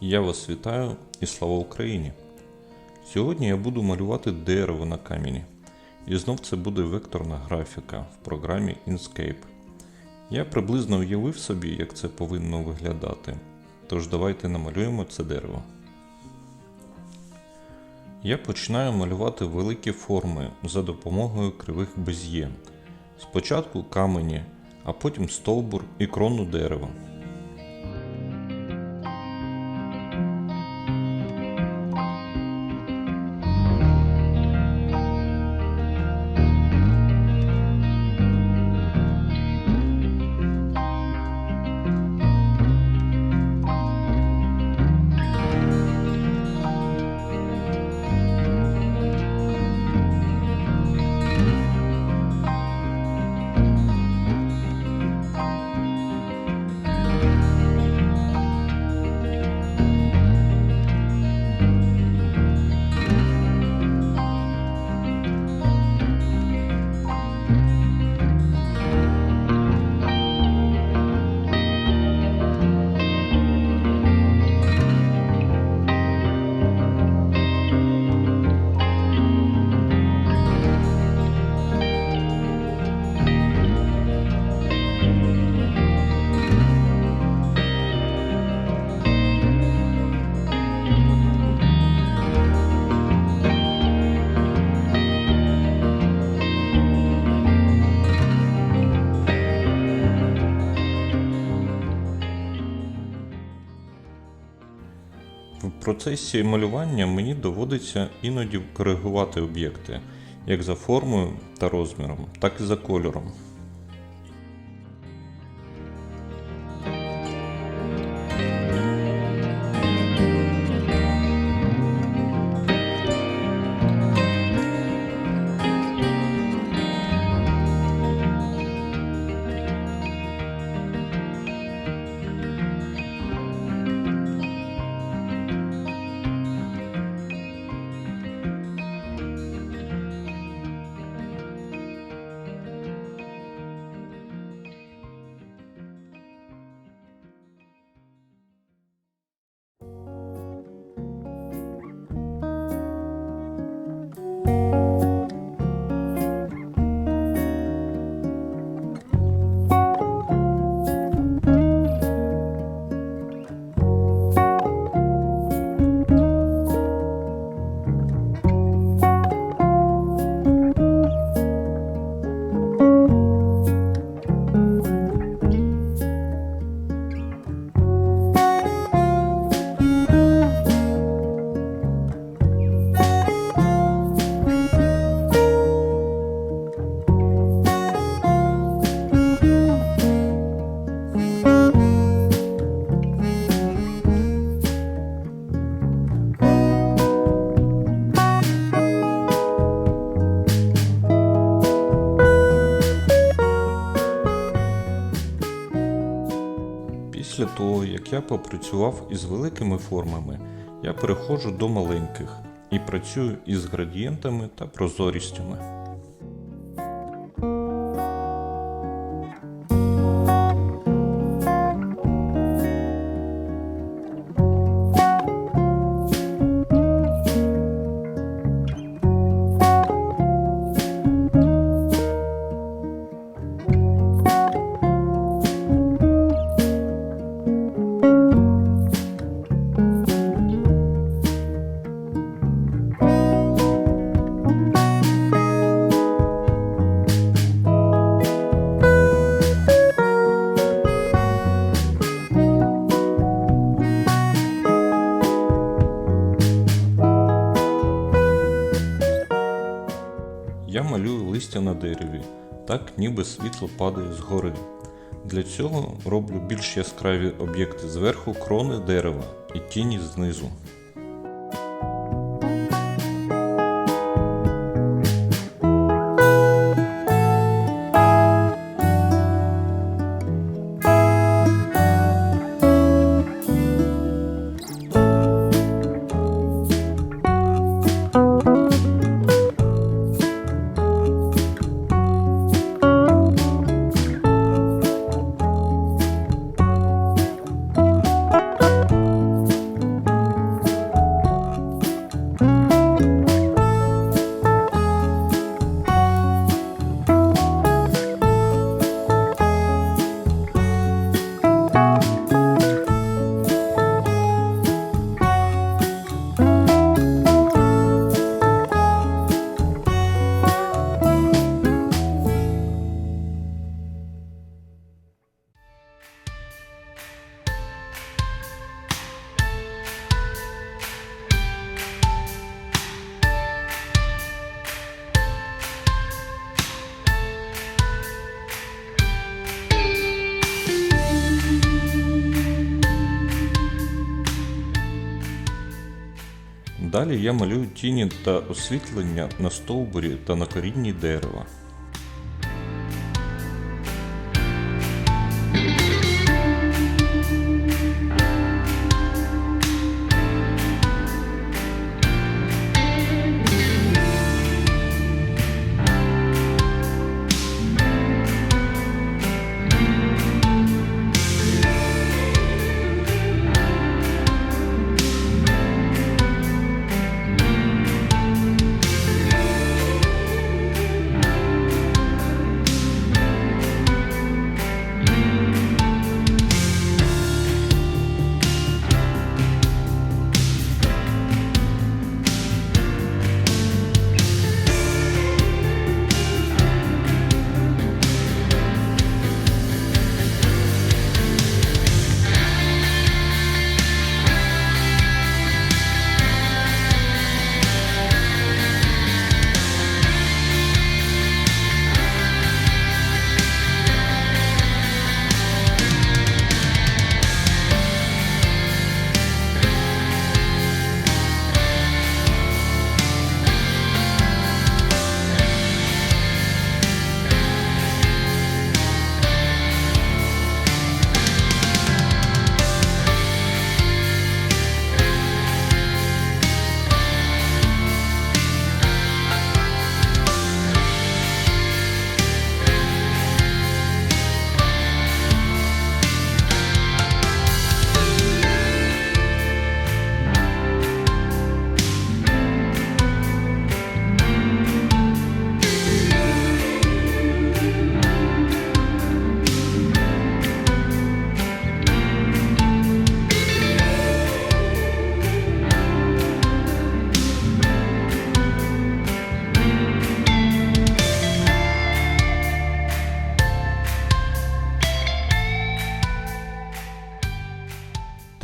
Я вас вітаю і слава Україні! Сьогодні я буду малювати дерево на камені. І знов це буде векторна графіка в програмі Inkscape. Я приблизно уявив собі, як це повинно виглядати. Тож давайте намалюємо це дерево. Я починаю малювати великі форми за допомогою кривих без'є. Спочатку камені, а потім стовбур і крону дерева. Процесі малювання мені доводиться іноді коригувати об'єкти як за формою та розміром, так і за кольором. Після того, як я попрацював із великими формами, я переходжу до маленьких і працюю із градієнтами та прозорістями. Листя на дереві, так ніби світло падає згори. Для цього роблю більш яскраві об'єкти зверху крони дерева і тіні знизу. Далі я малюю тіні та освітлення на стовбурі та на корінні дерева.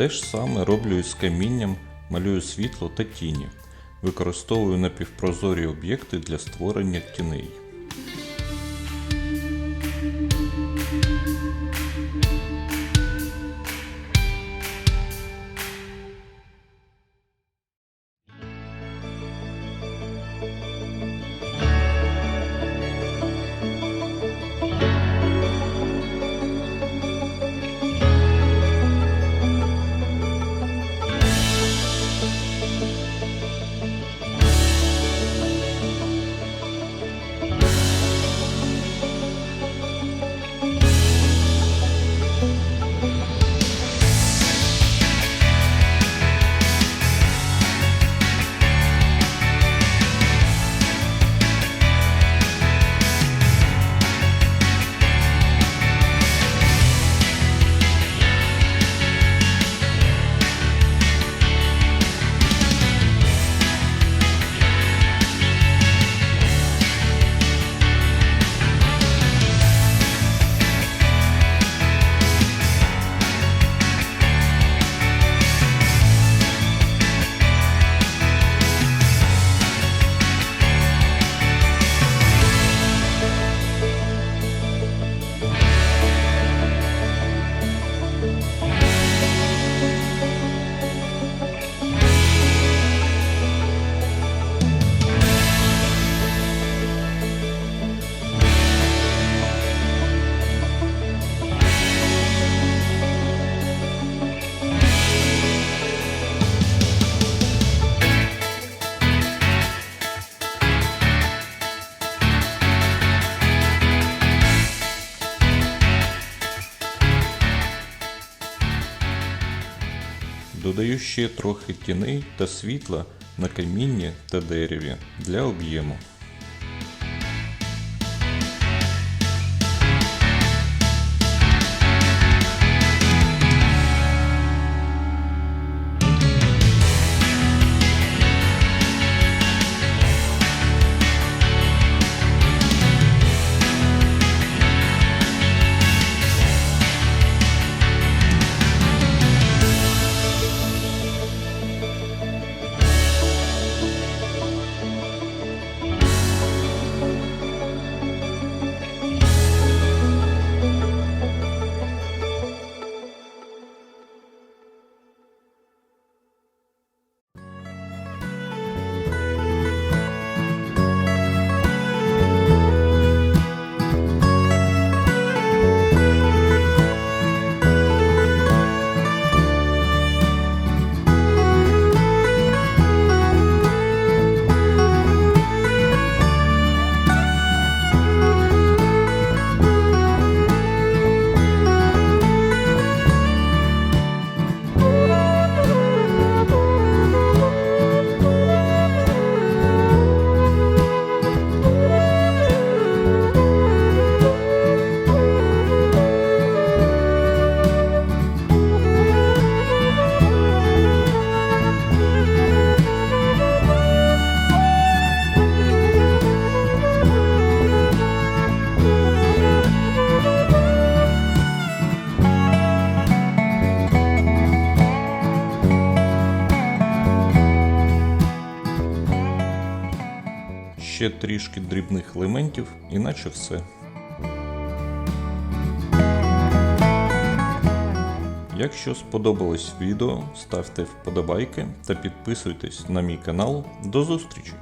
Те ж саме роблю із камінням, малюю світло та тіні. Використовую напівпрозорі об'єкти для створення тіней. Додаю ще трохи тіней та світла на камінні та дереві для об'єму. Ще трішки дрібних елементів, іначе все. Якщо сподобалось відео, ставте вподобайки та підписуйтесь на мій канал. До зустрічі!